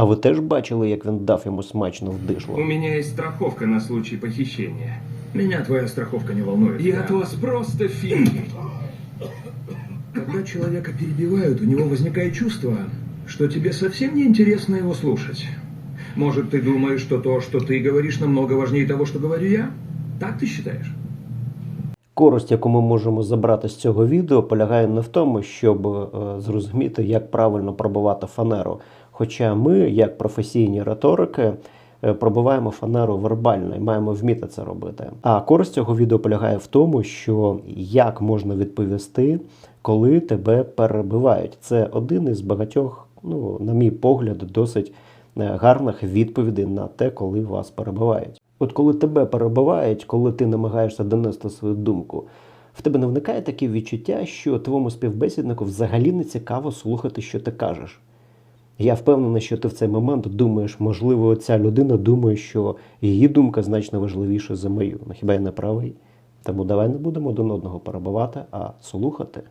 А ви теж бачили, як він дав йому смачно в дишло? У меня есть страховка на случай похищения. Меня твоя страховка не волнует. Я от вас просто финги. Когда человека перебивают, у него возникает чувство, что тебе совсем не интересно его слушать. Может, ты думаешь, что то, что ты говоришь, намного важнее того, что говорю я? Так ты считаешь? Користь, яку ми можемо забрати з цього відео, полягає не в тому, щоб е, зрозуміти, як правильно пробивати фанеру. Хоча ми, як професійні риторики, е, пробиваємо фанеру вербально і маємо вміти це робити. А користь цього відео полягає в тому, що як можна відповісти, коли тебе перебивають. Це один із багатьох, ну, на мій погляд, досить е, гарних відповідей на те, коли вас перебивають. От коли тебе перебивають, коли ти намагаєшся донести свою думку, в тебе не виникає таке відчуття, що твоєму співбесіднику взагалі не цікаво слухати, що ти кажеш. Я впевнений, що ти в цей момент думаєш, можливо, ця людина думає, що її думка значно важливіша за мою. Ну хіба я не правий? Тому давай не будемо один одного перебувати, а слухати.